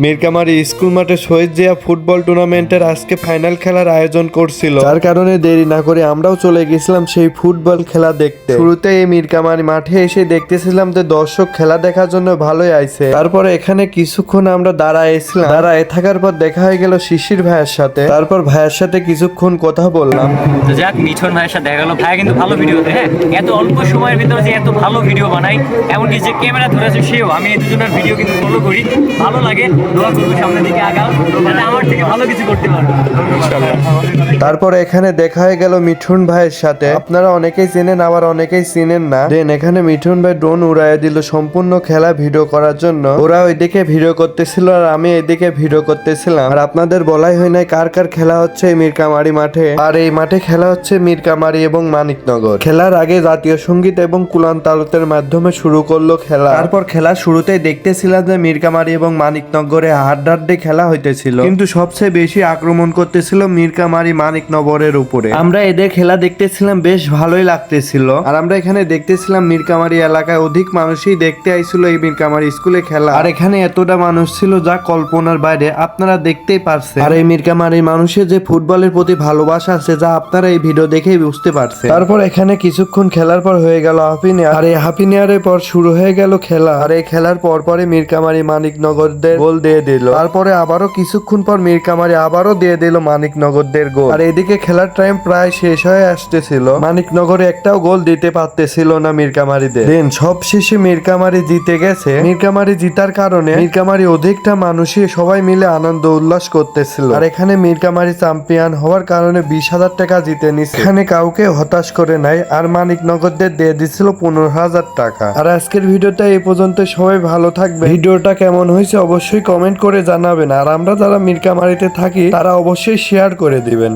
মিরকামারি school মাঠে শহীদ Zia football টুর্নামেন্টের আজকে ফাইনাল খেলার আয়োজন করছিল। যার কারণে দেরি না করে আমরাও চলে গেছিলাম সেই ফুটবল খেলা দেখতে। শুরুতে এই মিরকামারি মাঠে এসে দেখতেছিলাম যে দর্শক খেলা দেখার জন্য ভালোই আইছে। তারপরে এখানে কিছুক্ষণ আমরা দাঁড়াইছিলাম দাঁড়ায় থাকার পর দেখা হয়ে গেল শিশির ভাইয়ের সাথে। তারপর ভাইয়ের সাথে কিছুক্ষণ কথা বললাম। যাক মিঠন ভাইয়ের সাথে দেখা গেলো ভাই কিন্তু ভালো ভিডিও হ্যাঁ এত অল্প সময়ের ভিতরে যে এত ভালো ভিডিও বানাই এমনকি যে ক্যামেরা ধরেছে সেও। আমি এই দুজনের ভিডিও কিন্তু ফলো করি। ভালো লাগে। দোয়া করব সামনের দিকে আগাও যাতে আমার থেকে ভালো কিছু করতে পারব তারপর এখানে দেখা হয়ে গেল মিঠুন ভাইয়ের সাথে। আপনারা অনেকেই চেনেন আবার অনেকেই চিনেন না। দেন এখানে মিঠুন ভাই ড্রোন উড়াইয়া দিল সম্পূর্ণ খেলা ভিডিও করার জন্য। ওরা ওইদিকে ভিডিও করতেছিল আর আমি এইদিকে ভিডিও করতেছিলাম। আর আপনাদের বলাই হয় নাই কার কার খেলা হচ্ছে এই মিরকামারি মাঠে। আর এই মাঠে খেলা হচ্ছে মিরকামারি এবং মানিকনগর। খেলার আগে জাতীয় সংগীত এবং কুলান তালতের মাধ্যমে শুরু করল খেলা। তারপর খেলা শুরুতেই দেখতেছিলাম যে মিরকামারি এবং মানিকনগরে হাড্ডাড্ডি খেলা হইতেছিল। কিন্তু সবচেয়ে বেশি আক্রমণ করতেছিল মিরকামারি মানিকনগরের উপরে। আমরা এদের খেলা দেখতেছিলাম বেশ ভালোই লাগতেছিল। আর আমরা এখানে দেখতেছিলাম মিরকামারি এলাকায় অধিক মানুষই দেখতে আইছিল এই মিরকামারি স্কুলে খেলা। আর এখানে এতটা মানুষ ছিল যা কল্পনার বাইরে আপনারা দেখতেই পারছেন। আর এই মিরকামারি মানুষের যে ফুটবলের প্রতি ভালোবাসা আছে যা আপনারা এই ভিডিও দেখেই বুঝতে পারছেন। তারপর এখানে কিছুক্ষণ খেলার পর হয়ে গেল হাফ ইনিয়ার আর এই হাফ ইনিয়ারের পর শুরু হয়ে গেল খেলা। আর এই খেলার পর পরে মিরকামারি মানিকনগরদের গোল দিয়ে দিল। তারপরে আবারও কিছুক্ষণ পর মিরকামারি আবারও দিয়ে দিল মানিকনগরদের গোল। আর এদিকে খেলার টাইম প্রায় শেষ হয়ে আসতেছিল। মানিকনগরে একটাও গোল দিতে পারতেছিল না মিরকামারিদের দেন সব শেষে মিরকামারি জিতে গেছে। মিরকামারি জিতার কারণে মিরকামারি অধিকটা মানুষই সবাই মিলে আনন্দ উল্লাস করতেছিল। আর এখানে মিরকামারি চ্যাম্পিয়ন হওয়ার কারণে বিশ হাজার টাকা জিতে নিছে। এখানে কাউকে হতাশ করে নাই, আর মানিক মানিকনগরদের দিয়ে দিছিল পনেরো হাজার টাকা। আর আজকের ভিডিওটা এই পর্যন্ত। সবাই ভালো থাকবে ভিডিওটা কেমন হয়েছে অবশ্যই কমেন্ট করে জানাবেন। আর আমরা যারা মিরকামারিতে থাকি তারা অবশ্যই শেয়ার করে দিবেন।